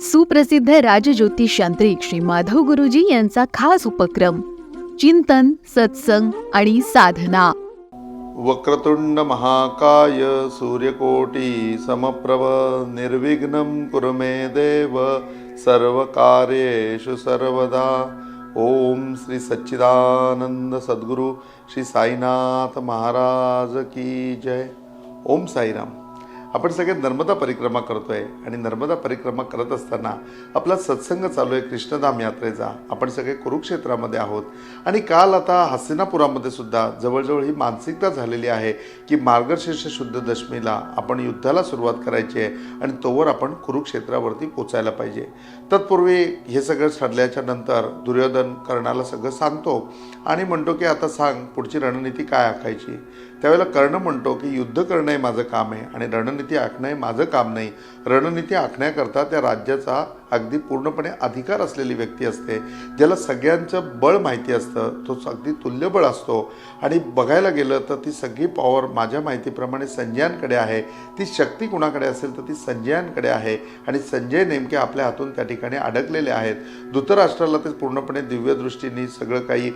सुप्रसिद्ध राजज्योतिष यांत्रिक श्री माधव गुरुजी यांचा खास उपक्रम चिंतन सत्संग आणि साधना. वक्रतुंड महाकाय सूर्यकोटी समप्रभ निर्विघ्नं कुरुमे देव देव सर्वकार्येषु सर्वदा. ओम श्री सच्चिदानंद सद्गुरु श्री साईनाथ महाराज की जय. ओम साईराम. आपण सगळे नर्मदा परिक्रमा करतोय आणि नर्मदा परिक्रमा करत असताना आपला सत्संग चालू आहे कृष्णधाम यात्रेचा. आपण सगळे कुरुक्षेत्रामध्ये आहोत. आणि काल आता हस्तिनापुरामध्ये सुद्धा जवळजवळ ही मानसिकता झालेली आहे की मार्गशीर्ष शुद्ध दशमीला आपण युद्धाला सुरुवात करायची आहे आणि तोवर आपण कुरुक्षेत्रावरती पोचायला पाहिजे. तत्पूर्वी हे सगळं ठरल्याच्या नंतर दुर्योधन कर्णाला सगळं सांगतो आणि म्हणतो की आता सांग पुढची रणनीती काय आखायची? त्यावेळेला कर्ण म्हणतो की युद्ध करणं हे माझं काम आहे आणि रणनीती आखणं हे माझं काम नाही. रणनीती आखण्याकरता त्या राज्याचा अगदी पूर्णपणे अधिकार असलेली व्यक्ती असते ज्याला सगळ्यांचं बळ माहिती असतं तो अगदी तुल्यबळ असतो. आणि बघायला गेलं तर ती सगळी पॉवर माझ्या माहितीप्रमाणे संजयांकडे आहे. ती शक्ती कुणाकडे असेल तर ती संजयांकडे आहे. आणि संजय नेमके आपल्या हातून त्या ठिकाणी अडकलेले आहेत. धृतराष्ट्राला ते पूर्णपणे दिव्यदृष्टीने सगळं काही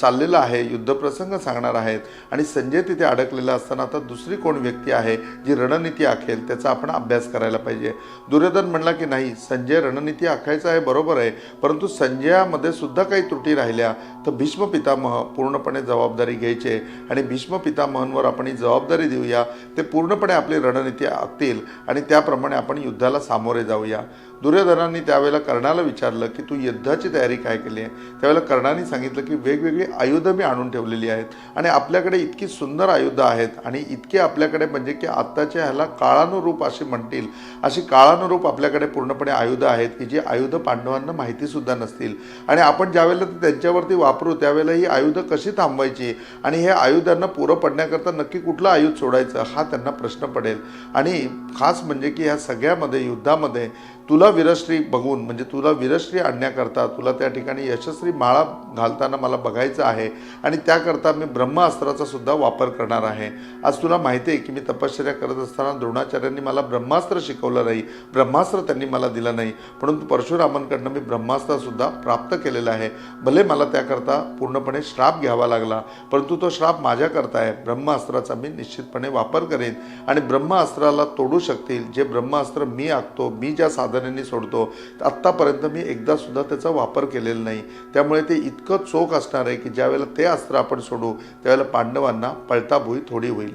चाललेलं आहे युद्धप्रसंग सांगणार आहेत. आणि संजय तिथे अडकलेला असताना आता दुसरी कोण व्यक्ती आहे जी रणनीती आखेल त्याचा आपण अभ्यास करायला पाहिजे. दुर्योधन म्हणला की नाही संजय रणनीती आखायचा आहे बरोबर आहे. परंतु संजयामध्ये सुद्धा काही त्रुटी राहिल्या. तर भीष्म पितामह पूर्णपणे जबाबदारी घ्यायचे आणि भीष्म पितामहांवर आपण ही जबाबदारी देऊया. ते पूर्णपणे आपली रणनीती आखतील आणि त्याप्रमाणे आपण युद्धाला सामोरे जाऊया. दुर्योधनांनी त्यावेळेला कर्णाला विचारलं की तू युद्धाची तयारी काय केली आहे? त्यावेळेला कर्णाने सांगितलं की वेगवेगळी आयुधं मी आणून ठेवलेली आहेत आणि आपल्याकडे इतकी सुंदर आयुधं आहेत आणि इतके आपल्याकडे म्हणजे की आत्ताच्या ह्याला काळानुरूप असे म्हणतील अशी काळानुरूप आपल्याकडे पूर्णपणे आयुधं आहेत की जी आयुधं पांडवांना माहितीसुद्धा नसतील. आणि आपण ज्यावेळेला ते त्यांच्यावरती वापरू त्यावेळेला ही आयुधं कशी थांबवायची? आणि हे आयुधांना पुरं पडण्याकरता नक्की कुठलं आयुध सोडायचं? हा त्यांना प्रश्न पडेल. आणि खास म्हणजे की ह्या सगळ्यामध्ये युद्धामध्ये तुला वीरश्री बघून म्हणजे तुला वीरश्री आणण्याकरता तुला त्या ठिकाणी यशस्वी माळा घालताना मला बघायचं आहे आणि त्याकरता मी ब्रह्मास्त्राचा सुद्धा वापर करणार आहे. आज तुला माहिती आहे की मी तपश्चर्या करत असताना द्रोणाचार्यांनी मला ब्रह्मास्त्र शिकवलं नाही ब्रह्मास्त्र त्यांनी मला दिलं नाही परंतु परशुरामांकडनं मी ब्रह्मास्त्रसुद्धा प्राप्त केलेलं आहे. भले मला त्याकरता पूर्णपणे श्राप घ्यावा लागला परंतु तो श्राप माझ्याकरता आहे. ब्रह्मास्त्राचा मी निश्चितपणे वापर करेन आणि ब्रह्मास्त्राला तोडू शकतील जे ब्रह्मास्त्र मी आखतो मी ज्या साधनांनी सोडतो आत्तापर्यंत मी एकदा सुद्धा त्याचा वापर केलेला नाही. त्यामुळे ते इतकं चोख असणार आहे की ज्यावेळेला ते अस्त्र आपण सोडू त्यावेळेला पांडवांना पळताभुई थोडी होईल.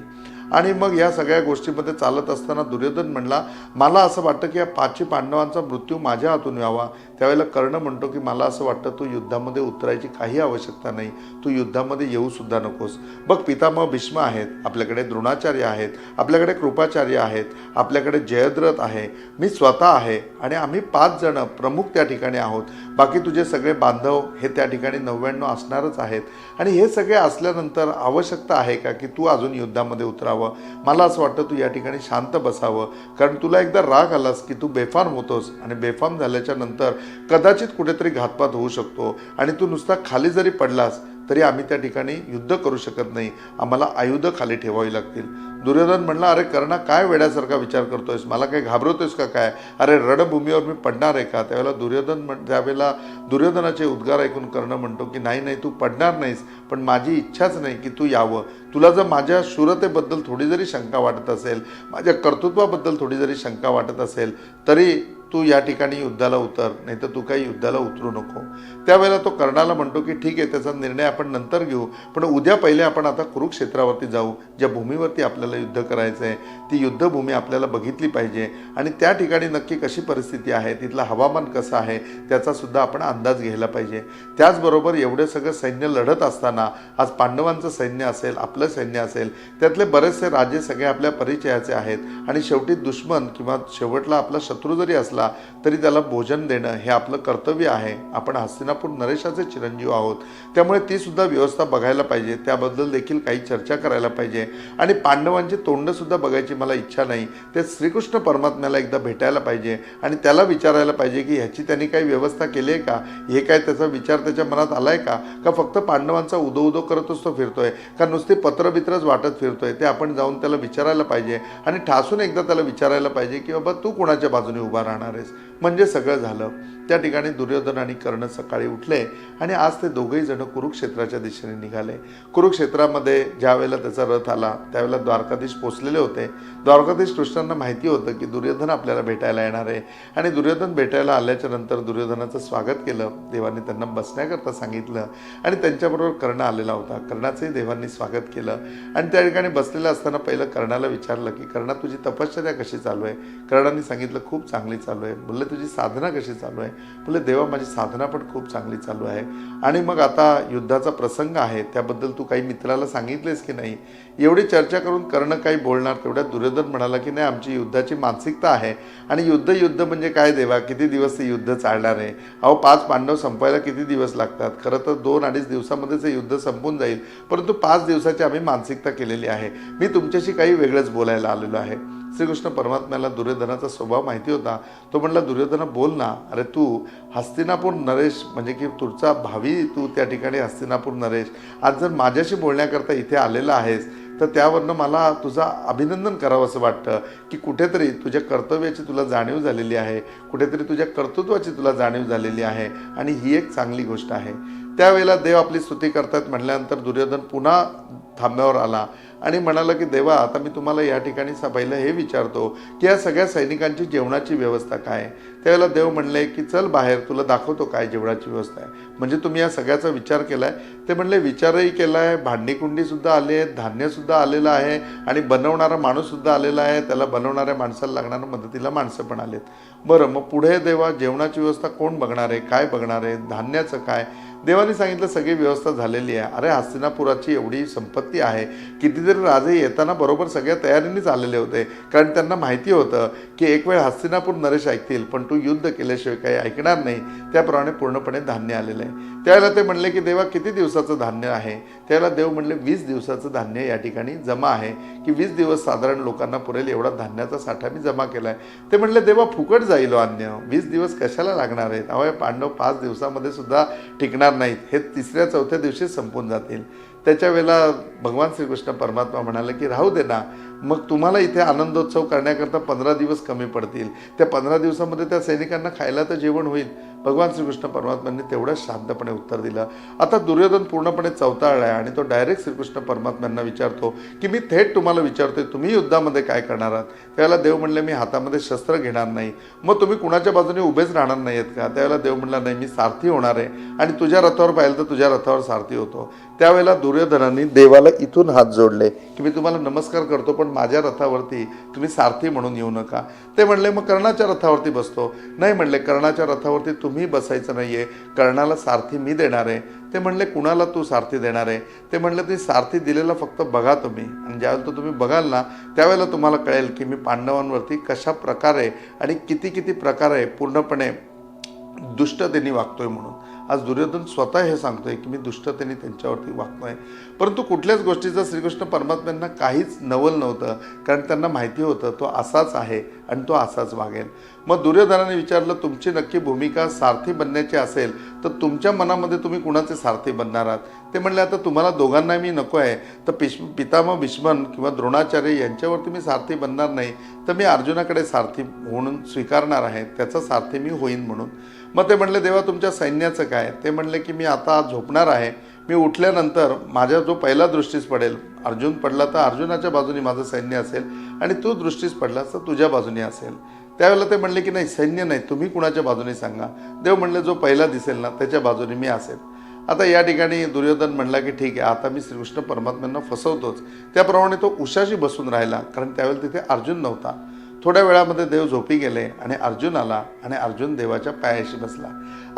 आणि मग या सगळ्या गोष्टीमध्ये चालत असताना दुर्योधन म्हणला मला असं वाटतं की या पाचही पांडवांचा मृत्यू माझ्या हातून यावा त्यावेळेला कर्ण म्हणतो की मला असं वाटतं तू युद्धामध्ये उतरायची काही आवश्यकता नाही. तू युद्धामध्ये येऊसुद्धा नकोस. बघ पितामह भीष्म आहेत. आपल्याकडे द्रोणाचार्य आहेत. आपल्याकडे कृपाचार्य आहेत. आपल्याकडे जयद्रथ आहे. मी स्वतः आहे आणि आम्ही पाच जण प्रमुख त्या ठिकाणी आहोत. बाकी तुझे सगळे बांधव हे त्या ठिकाणी नव्याण्णव असणारच आहेत. आणि हे सगळे असल्यानंतर आवश्यकता आहे का की तू अजून युद्धामध्ये उतरावं? मला असं वाटतं तू या ठिकाणी शांत बसावं. कारण तुला एकदा राग आलास की तू बेफाम होतोस आणि बेफाम झाल्याच्यानंतर कदाचित कुठेतरी घातपात होऊ शकतो आणि तू नुसता खाली जरी पडलास तरी आम्ही त्या ठिकाणी युद्ध करू शकत नाही. आम्हाला आयुधं खाली ठेवावी लागतील. दुर्योधन म्हणला अरे कर्णा काय वेड्यासारखा विचार करतोयस? मला काही घाबरवतोयस का काय? अरे रणभूमीवर मी पडणार आहे का? त्यावेळेला दुर्योधन म्हण त्यावेळेला दुर्योधनाचे उद्गार ऐकून कर्ण म्हणतो की नाही नाही तू पडणार नाहीस पण माझी इच्छाच नाही की तू यावं. तुला जर माझ्या शूरतेबद्दल थोडी जरी शंका वाटत असेल माझ्या कर्तृत्वाबद्दल थोडी जरी शंका वाटत असेल तरी तू या ठिकाणी युद्धाला उतर नाही तर तू काही युद्धाला उतरू नको. त्यावेळेला तो कर्णाला म्हणतो की ठीक आहे त्याचा निर्णय आपण नंतर घेऊ पण उद्या पहिले आपण आता कुरुक्षेत्रावरती जाऊ ज्या भूमीवरती आपल्याला युद्ध करायचं आहे ती युद्धभूमी आपल्याला बघितली पाहिजे आणि त्या ठिकाणी नक्की कशी परिस्थिती आहे तिथलं हवामान कसं आहे त्याचासुद्धा आपण अंदाज घ्यायला पाहिजे. त्याचबरोबर एवढे सगळं सैन्य लढत असताना आज पांडवांचं सैन्य असेल आपलं सैन्य असेल त्यातले बरेचसे राजे सगळे आपल्या परिचयाचे आहेत आणि शेवटी दुश्मन किंवा शेवटला आपला शत्रू जरी असला तरी त्याला भोजन देणं हे आपलं कर्तव्य आहे. आपण हस्तिनापूर नरेशाचे चिरंजीव आहोत. त्यामुळे ती सुद्धा व्यवस्था बघायला पाहिजे. त्याबद्दल देखील काही चर्चा करायला पाहिजे. आणि पांडवांची तोंड सुद्धा बघायची मला इच्छा नाही. ते श्रीकृष्ण परमात्म्याला एकदा भेटायला पाहिजे. आणि त्याला विचारायला पाहिजे की ह्याची त्यांनी काही व्यवस्था केली आहे का? हे काय त्याचा विचार त्याच्या मनात आलाय का? का फक्त पांडवांचा उदो उदो करतच तो फिरतोय? का नुसते पत्रबित्रच वाटत फिरतोय? ते आपण जाऊन त्याला विचारायला पाहिजे. आणि ठासून एकदा त्याला विचारायला पाहिजे की बाबा तू कोणाच्या बाजूने उभा राहणार? करणार आहेस म्हणजे सगळं झालं. त्या ठिकाणी दुर्योधन आणि कर्ण सकाळी उठले आणि आज ते दोघेही जण कुरुक्षेत्राच्या दिशेने निघाले. कुरुक्षेत्रामध्ये ज्या वेळेला त्याचा रथ आला त्यावेळेला द्वारकाधीश पोचलेले होते. द्वारकाधीश कृष्णांना माहिती होतं की दुर्योधन आपल्याला भेटायला येणार आहे. आणि दुर्योधन भेटायला आल्याच्यानंतर दुर्योधनाचं स्वागत केलं. देवाने त्यांना बसण्याकरता सांगितलं आणि त्यांच्याबरोबर कर्ण आलेला होता. कर्णाचंही देवांनी स्वागत केलं. आणि त्या ठिकाणी बसलेलं असताना पहिलं कर्णाला विचारलं की कर्णा तुझी तपश्चर्या कशी चालू आहे? कर्णाने सांगितलं खूप चांगली चालू आहे. बोललं तुझी साधना कशी चालू आहे? म्हटलं देवा माझी साधना पण खूप चांगली चालू आहे. आणि मग आता युद्धाचा प्रसंग आहे त्याबद्दल तू काही मित्राला सांगितलेस की नाही? एवढी चर्चा करून कर्ण काही बोलणार तेवढ्या दुर्योधन म्हणाला की नाही आमची युद्धाची मानसिकता आहे. आणि युद्ध युद्ध म्हणजे काय देवा? किती दिवस ते युद्ध चालणार आहे? अहो पाच पांडव संपायला किती दिवस लागतात? खरं तर दोन अडीच दिवसामध्येच हे युद्ध संपून जाईल. परंतु पाच दिवसाची आम्ही मानसिकता केलेली आहे. मी तुमच्याशी काही वेगळंच बोलायला आलेलो आहे. श्रीकृष्ण परमात्म्याला दुर्योधनाचा स्वभाव माहिती होता. तो म्हणला दुर्योधना बोल ना. अरे तू हस्तिनापूर नरेश म्हणजे की तुझचा भावी तू त्या ठिकाणी हस्तिनापूर नरेश आज जर माझ्याशी बोलण्याकरता इथे आलेला आहेस तर त्यावरनं मला तुझा अभिनंदन करावं असं वाटतं की कुठेतरी तुझ्या कर्तव्याची तुला जाणीव झालेली आहे कुठेतरी तुझ्या कर्तृत्वाची तुला जाणीव झालेली आहे आणि ही एक चांगली गोष्ट आहे. त्यावेळेला देव आपली स्तुती करतात म्हटल्यानंतर दुर्योधन पुन्हा थांब्यावर आला. आणि म्हणाला की देवा आता मी तुम्हाला या ठिकाणी पहिलं हे विचारतो की या सगळ्या सैनिकांची जेवणाची व्यवस्था काय आहे? त्यावेळेला देव म्हणले की चल बाहेर तुला दाखवतो काय जेवणाची व्यवस्था आहे. म्हणजे तुम्ही या सगळ्याचा विचार केला आहे ते म्हणले विचारही केला आहे भांडीकुंडीसुद्धा सुद्धा आली आहे धान्यसुद्धा आलेलं आहे आणि बनवणारा माणूससुद्धा आलेला आहे त्याला बनवणाऱ्या माणसाला लागणाऱ्या मदतीला माणसं पण आलेत. बरं मग पुढे देवा जेवणाची व्यवस्था कोण बघणार आहे? काय बघणार आहे? धान्याचं काय? देवाने सांगितलं सगळी व्यवस्था झालेली आहे. अरे हस्तिनापुराची एवढी संपत्ती आहे. कितीतरी राजे येताना बरोबर सगळ्या तयारीनेच आलेले होते. कारण त्यांना माहिती होतं की एक वेळ हस्तिनापूर नरेश ऐकतील पण तू युद्ध केल्याशिवाय काही ऐकणार नाही. त्याप्रमाणे पूर्णपणे धान्य आलेलं आहे. त्यावेळेला ते म्हणले की देवा किती दिवसाचं धान्य आहे? त्याला देव म्हणले वीस दिवसाचं धान्य या ठिकाणी जमा आहे. की वीस दिवस साधारण लोकांना पुरेल एवढा धान्याचा साठा मी जमा केला आहे ते म्हणले देवा फुकट जाईल अन्य. वीस दिवस कशाला लागणार आहेत? अवय पांडव पाच दिवसामध्ये सुद्धा टिकणार नाहीत. हे तिसऱ्या चौथ्या दिवशी संपून जातील. त्याच्या वेळेला भगवान श्रीकृष्ण परमात्मा म्हणाले की राहू दे ना. मग तुम्हाला इथे आनंदोत्सव करण्याकरता पंधरा दिवस कमी पडतील. त्या पंधरा दिवसामध्ये त्या सैनिकांना खायला तर जेवण होईल. भगवान श्रीकृष्ण परमात्म्यांनी तेवढंच शांतपणे उत्तर दिलं. आता दुर्योधन पूर्णपणे चौताळला आहे आणि तो डायरेक्ट श्रीकृष्ण परमात्म्यांना विचारतो की मी थेट तुम्हाला विचारतोय तुम्ही युद्धामध्ये काय करणार आहात? त्यावेळेला देव म्हणले मी हातामध्ये शस्त्र घेणार नाही. मग तुम्ही कुणाच्या बाजूने उभेच राहणार नाही आहेत का? त्यावेळेला देव म्हणला नाही मी सारथी होणार आहे आणि तुझ्या रथावर पाहिलं तर तुझ्या रथावर सारथी होतो. त्यावेळेला दुर्योधनाने देवाला इथून हात जोडले की मी तुम्हाला नमस्कार करतो पण पण माझ्या रथावरती तुम्ही सारथी म्हणून येऊ नका. ते म्हणले मग कर्णाच्या रथावरती बसतो. नाही म्हणले कर्णाच्या रथावरती तुम्ही बसायचं नाहीये. कर्णाला सारथी मी देणार आहे. ते म्हणले कुणाला तू सारथी देणार आहे? ते म्हणले तुम्ही सारथी दिलेला फक्त बघा तुम्ही. आणि ज्यावेळेला तो तुम्ही बघाल ना त्यावेळेला तुम्हाला कळेल की मी पांडवांवरती कशा प्रकारे आणि किती किती प्रकारे पूर्णपणे दुष्टतेने वागतोय म्हणून. आज दुर्योधन स्वतः हे सांगतोय की मी दुष्टतेने त्यांच्यावरती वागतोय. परंतु कुठल्याच गोष्टीचं श्रीकृष्ण परमात्म्यांना काहीच नवल नव्हतं. कारण त्यांना माहिती होतं तो असाच आहे आणि तो असाच वागेल. मग दुर्योधनाने विचारलं तुमची नक्की भूमिका सारथी बनण्याची असेल तर तुमच्या मनामध्ये तुम्ही कुणाचे सारथी बनणार आहात? ते म्हणले आता तुम्हाला दोघांना मी नको आहे. तर पिश पितामह भीष्मन किंवा द्रोणाचार्य यांच्यावरती मी सारथी बनणार नाही. तर मी अर्जुनाकडे सारथी म्हणून स्वीकारणार आहे. त्याचा सारथी मी होईन म्हणून. मग ते म्हणले देवा तुमच्या सैन्याचं काय? ते म्हणले की मी आता झोपणार आहे. मी उठल्यानंतर माझ्या जो पहिला दृष्टीस पडेल अर्जुन पडला तर अर्जुनाच्या बाजूने माझं सैन्य असेल आणि तू दृष्टीस पडलास तर तुझ्या बाजूने असेल. त्यावेळेला ते म्हणले की नाही सैन्य नाही तुम्ही कुणाच्या बाजूने सांगा. देव म्हणले जो पहिला दिसेल ना त्याच्या बाजूने मी असेल. आता या ठिकाणी दुर्योधन म्हणला की ठीक आहे आता मी श्रीकृष्ण परमात्म्यांना फसवतोच. त्याप्रमाणे तो उशाशी बसून राहिला कारण त्यावेळेला तिथे अर्जुन नव्हता. थोड्या वेळामध्ये देव झोपी गेले आणि अर्जुन आला आणि अर्जुन देवाच्या पायाशी बसला.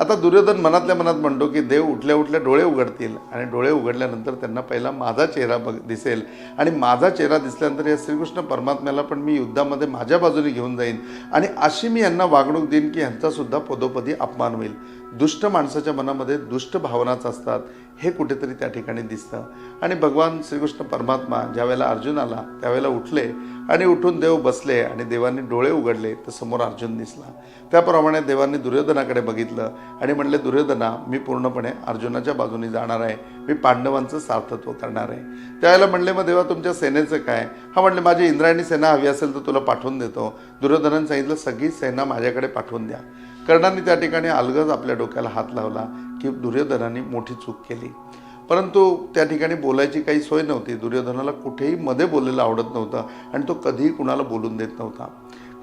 आता दुर्योधन मनातल्या मनात म्हणतो की देव उठल्या उठल्या डोळे उघडतील आणि डोळे उघडल्यानंतर त्यांना पहिला माझा चेहरा बघ दिसेल. आणि माझा चेहरा दिसल्यानंतर या श्रीकृष्ण परमात्म्याला पण मी युद्धामध्ये माझ्या बाजूने घेऊन जाईन आणि अशी मी यांना वागणूक देईन की यांचासुद्धा पदोपदी अपमान होईल. दुष्ट माणसाच्या मनामध्ये दुष्ट भावनाच असतात हे कुठेतरी त्या ठिकाणी दिसतं. आणि भगवान श्रीकृष्ण परमात्मा ज्यावेळेला अर्जुन आला त्यावेळेला उठले आणि उठून देव बसले आणि देवांनी डोळे उघडले तर समोर अर्जुन दिसला. त्याप्रमाणे देवांनी दुर्योधनाकडे बघितलं आणि म्हणले दुर्योधना मी पूर्णपणे अर्जुनाच्या बाजूने जाणार आहे. मी पांडवांचं सार्थत्व करणार आहे. त्यावेळेला म्हणले मग देवा तुमच्या सेनेचं काय? हा म्हणले माझी इंद्रायणी सेना हवी असेल तर तुला पाठवून देतो. दुर्योधनाने सांगितलं सगळी सेना माझ्याकडे पाठवून द्या. कर्णाने त्या ठिकाणी अलगद आपल्या डोक्याला हात लावला की दुर्योधनाने मोठी चूक केली. परंतु त्या ठिकाणी बोलायची काही सोय नव्हती. दुर्योधनाला कुठेही मध्ये बोललेलं आवडत नव्हतं आणि तो कधीही कुणाला बोलून देत नव्हता.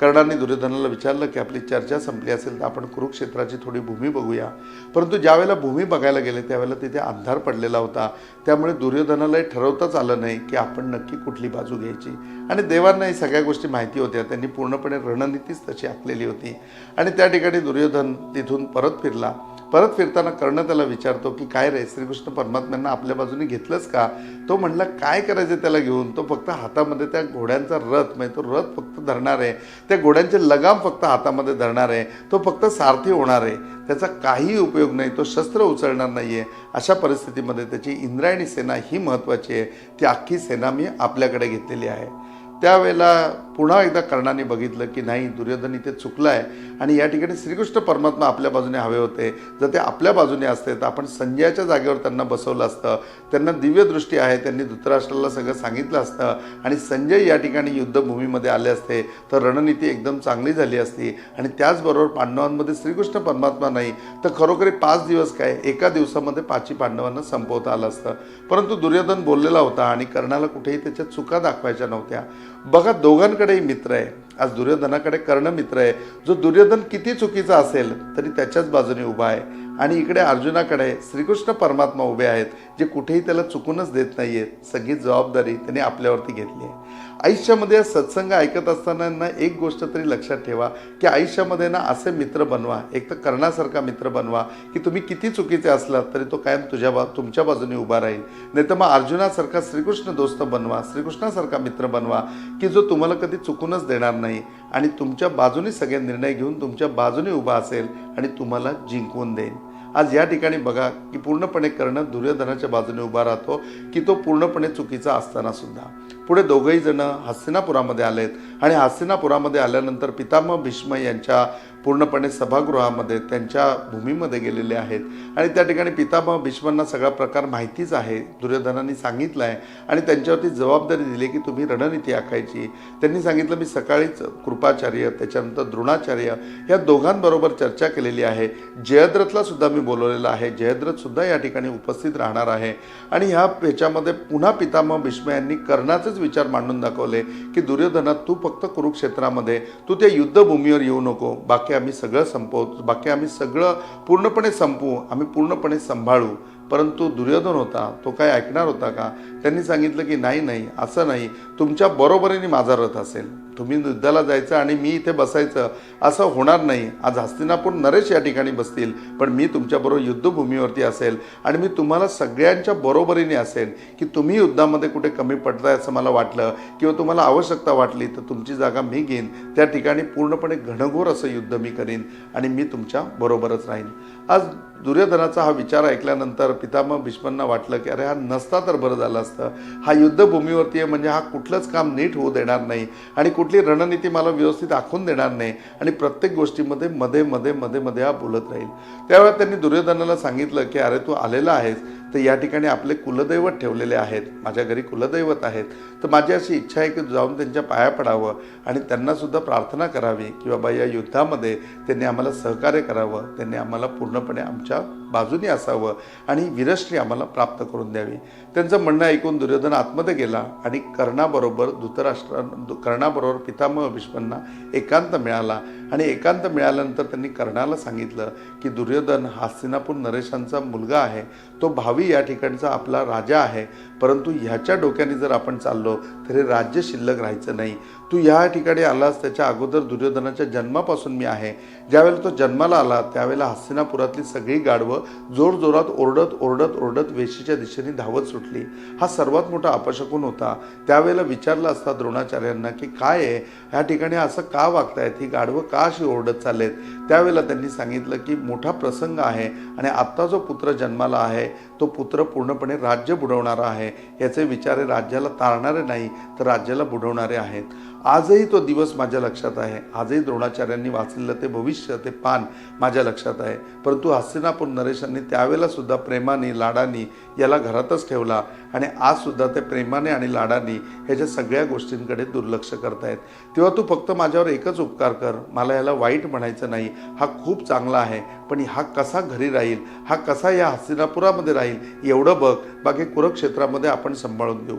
कर्णाने दुर्योधनाला विचारलं की आपली चर्चा संपली असेल तर आपण कुरुक्षेत्राची थोडी भूमी बघूया. परंतु ज्यावेळेला भूमी बघायला गेले त्यावेळेला तिथे अंधार पडलेला होता. त्यामुळे दुर्योधनालाही ठरवताच आलं नाही की आपण नक्की कुठली बाजू घ्यायची. आणि देवांनाही सगळ्या गोष्टी माहिती होत्या. त्यांनी पूर्णपणे रणनीतीच तशी आखलेली होती. आणि त्या ठिकाणी दुर्योधन तिथून परत फिरला. परत फिरताना कर्ण त्याला विचारतो की काय रे श्रीकृष्ण परमात्म्यांना आपल्या बाजूने घेतलंच का? तो म्हणला काय करायचं त्याला घेऊन? तो फक्त हातामध्ये त्या घोड्यांचा रथ म्हणजे तो रथ फक्त धरणार आहे. त्या घोड्यांचे लगाम फक्त हातामध्ये धरणार आहे. तो फक्त सारथी होणार आहे. त्याचा काही उपयोग नाही. तो शस्त्र उचलणार नाही आहे अशा परिस्थितीमध्ये त्याची इंद्रायणी सेना ही महत्त्वाची आहे. ती अख्खी सेना मी आपल्याकडे घेतलेली आहे. त्यावेळेला पुन्हा एकदा कर्णाने बघितलं की नाही दुर्योधन इथे चुकला आहे आणि या ठिकाणी श्रीकृष्ण परमात्मा आपल्या बाजूने हवे होते. जर ते आपल्या बाजूने असते तर आपण संजयाच्या जागेवर त्यांना बसवलं असतं. त्यांना दिव्यदृष्टी आहे त्यांनी धृतराष्ट्राला सगळं सांगितलं असतं आणि संजय या ठिकाणी युद्धभूमीमध्ये आले असते. तर रणनीती एकदम चांगली झाली असती आणि त्याचबरोबर पांडवांमध्ये श्रीकृष्ण परमात्मा नाही तर खरोखरी पाच दिवस काय एका दिवसामध्ये पाची पांडवांना संपवता आलं असतं. परंतु दुर्योधन बोललेला होता आणि कर्णाला कुठेही त्याच्या चुका दाखवायच्या नव्हत्या. बघा दोघांकडेही मित्र आहे. आज दुर्योधनाकडे कर्ण मित्र आहे. जो दुर्योधन किती चुकीचा असेल तरी त्याच्याच बाजूने उभा आहे. आणि इकडे अर्जुनाकडे श्रीकृष्ण परमात्मा उभे आहेत जे कुठेही त्याला चुकूनच देत नाही आहेत सगळी जबाबदारी त्यांनी आपल्यावरती घेतली आहे. आयुष्यामध्ये सत्संग ऐकत असताना ना एक गोष्ट तरी लक्षात ठेवा की आयुष्यामध्ये ना असे मित्र बनवा. एक तर कर्णासारखा मित्र बनवा की तुम्ही किती चुकीचे असलात तरी तो कायम तुझ्या बा तुमच्या बाजूने उभा राहील. नाही तर मग अर्जुनासारखा श्रीकृष्ण दोस्त बनवा श्रीकृष्णासारखा मित्र बनवा की जो तुम्हाला कधी चुकूनच देणार नाही. आणि तुमच्या बाजूने सगळे निर्णय घेऊन तुमच्या बाजूने उभा असेल आणि तुम्हाला जिंकवून देईल आज या ठिकाणी बघा की पूर्णपणे कर्ण दुर्योधनाच्या बाजूने उभा राहतो की तो पूर्णपणे चुकीचा असताना सुद्धा. पुढे दोघंही जण हस्तिनापुरामध्ये आलेत आणि हस्तिनापुरामध्ये आल्यानंतर पितामह भीष्म यांच्या पूर्णपणे सभागृहामध्ये त्यांच्या भूमीमध्ये गेलेले आहेत. आणि त्या ठिकाणी पितामह भीष्मांना सगळा प्रकार माहितीच आहे दुर्योधनांनी सांगितलं आहे आणि त्यांच्यावरती जबाबदारी दिली की तुम्ही रणनीती आखायची. त्यांनी सांगितलं मी सकाळीच कृपाचार्य त्याच्यानंतर द्रोणाचार्य या दोघांबरोबर चर्चा केलेली आहे. जयद्रथला सुद्धा मी बोलवलेलं आहे. जयद्रथ सुद्धा या ठिकाणी उपस्थित राहणार आहे. आणि ह्या ह्याच्यामध्ये पुन्हा पितामह भीष्म यांनी कर्णाचेच विचार मांडून दाखवले की दुर्योधना तू फक्त कुरुक्षेत्रामध्ये तू त्या युद्धभूमीवर येऊ नको. बाकी आम्ही सगळं संपवतो बाकी आम्ही सगळं पूर्णपणे संपवू आम्ही पूर्णपणे सांभाळू. परंतु दुर्योधन होता तो काय ऐकणार होता का? त्यांनी सांगितलं की नाही नाही असं नाही. तुमच्या बरोबरीने माझा रथ असेल. तुम्ही युद्धाला जायचं आणि मी इथे बसायचं असं होणार नाही. आज हस्तिनापूर नरेश या ठिकाणी बसतील पण मी तुमच्याबरोबर युद्धभूमीवरती असेल आणि मी तुम्हाला सगळ्यांच्या बरोबरीने असेल की तुम्ही युद्धामध्ये कुठे कमी पडताय असं मला वाटलं किंवा तुम्हाला आवश्यकता वाटली तर तुमची जागा मी घेईन. त्या ठिकाणी पूर्णपणे घनघोर असं युद्ध मी करीन आणि मी तुमच्या बरोबरच राहीन. आज दुर्योधनाचा हा विचार ऐकल्यानंतर पितामह भीष्मांना वाटलं की अरे हा नसता तर बरं झालं असतं. हा युद्धभूमीवरती आहे म्हणजे हा कुठलंच काम नीट होऊ देणार नाही आणि कुठली रणनीती मला व्यवस्थित आखून देणार नाही आणि प्रत्येक गोष्टीमध्ये मध्ये मध्ये मध्ये मध्ये हा बोलत राहील. त्यावेळेला त्यांनी दुर्योधनाला सांगितलं की अरे तू आलेला आहेस तर या ठिकाणी आपले कुलदैवत ठेवलेले आहेत. माझ्या घरी कुलदैवत आहेत. तर माझी अशी इच्छा आहे की जाऊन त्यांच्या पाया पडावं आणि त्यांनासुद्धा प्रार्थना करावी की बाबा या युद्धामध्ये त्यांनी आम्हाला सहकार्य करावं. त्यांनी आम्हाला पूर्णपणे आमच्या बाजूने असावं आणि वीरश्री आम्हाला प्राप्त करून द्यावी. त्यांचं म्हणणं ऐकून दुर्योधन आतमध्ये गेला आणि कर्णाबरोबर धृतराष्ट्र कर्णाबरोबर पितामह भीष्मांना एकांत मिळाला. आणि एकांत मिळाल्यानंतर त्यांनी कर्णाला सांगितलं की दुर्योधन हास्तिनापूर नरेशांचा मुलगा आहे. तो भावी या ठिकाणचा आपला राजा आहे. परंतु ह्याच्या डोक्याने जर आपण चाललो तर हे राज्य शिल्लक राहायचं नाही. तू ह्या ठिकाणी आलास त्याच्या अगोदर दुर्योधनाच्या जन्मापासून मी आहे. ज्यावेळेला तो जन्माला आला त्यावेळेला हस्तिनापुरातली सगळी गाढवं जोरजोरात ओरडत ओरडत ओरडत वेशीच्या दिशेने धावत सुटली. हा सर्वात मोठा अपशकून होता. त्यावेळेला विचारलं असता द्रोणाचार्यांना की काय आहे? ह्या ठिकाणी असं का वागतायत? ही गाढवं का अशी ओरडत चाललेत? त्यावेळेला त्यांनी सांगितलं की मोठा प्रसंग आहे आणि आत्ता जो पुत्र जन्माला आहे तो पुत्र पूर्णपणे राज्य बुडवणारा आहे. याचे विचार राज्याला तारणारे नाही तर राज्याला बुडवणारे आहेत. आजही तो दिवस माझ्या लक्षात आहे. आजही द्रोणाचार्यांनी वाचलेलं ते भविष्य ते पान माझ्या लक्षात आहे. परंतु हस्तिनापूर नरेशांनी त्यावेळेलासुद्धा प्रेमाने लाडानी याला घरातच ठेवला आणि आजसुद्धा ते प्रेमाने आणि लाडानी ह्याच्या सगळ्या गोष्टींकडे दुर्लक्ष करतायत. तेव्हा तू फक्त माझ्यावर एकच उपकार कर. मला याला वाईट म्हणायचं नाही. हा खूप चांगला आहे. पण हा कसा घरी राहील? हा कसा या हस्तिनापुरामध्ये राहील? एवढं बघ. बाकी कुरुक्षेत्रामध्ये आपण सांभाळून घेऊ.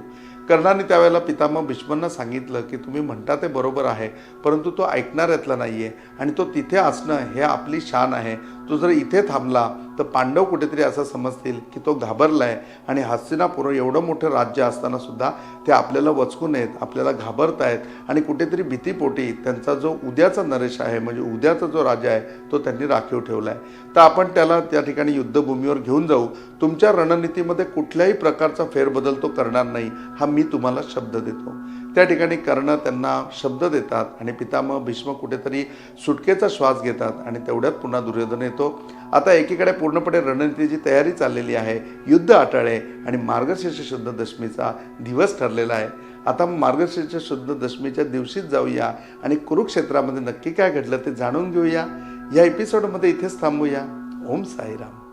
कर्णाने त्यावेळेला पितामह भीष्मांना सांगितलं की तुम्ही म्हणता ते बरोबर आहे परंतु तो ऐकणाऱ्यातला नाही आहे आणि तो तिथे असणं हे आपली शान आहे. तो जर इथे थांबला तर पांडव कुठेतरी असं समजतील की तो घाबरला आहे आणि हस्तिनापूर एवढं मोठं राज्य असताना सुद्धा ते आपल्याला वचकून आहेत आपल्याला घाबरत आहेत आणि कुठेतरी भीतीपोटी त्यांचा जो उद्याचा नरेश आहे म्हणजे उद्याचा जो राजा आहे तो त्यांनी राखीव ठेवला आहे तर आपण त्याला त्या ठिकाणी युद्धभूमीवर घेऊन जाऊ. तुमच्या रणनीतीमध्ये कुठल्याही प्रकारचा फेरबदल तो करणार नाही हा मी तुम्हाला शब्द देतो. त्या ठिकाणी कर्ण त्यांना शब्द देतात आणि पितामह भीष्म कुठेतरी सुटकेचा श्वास घेतात आणि तेवढ्यात पुन्हा दुर्योधन येतो आता एकीकडे पूर्णपणे रणनीतीची तयारी चाललेली आहे. युद्ध आटाळे आणि मार्गशीर्ष शुद्ध दशमीचा दिवस ठरलेला आहे. आता मार्गशीर्ष शुद्ध दशमीच्या दिवशीच जाऊया आणि कुरुक्षेत्रामध्ये नक्की काय घडलं ते जाणून घेऊया. या एपिसोडमध्ये इथेच थांबूया. ओम साईराम.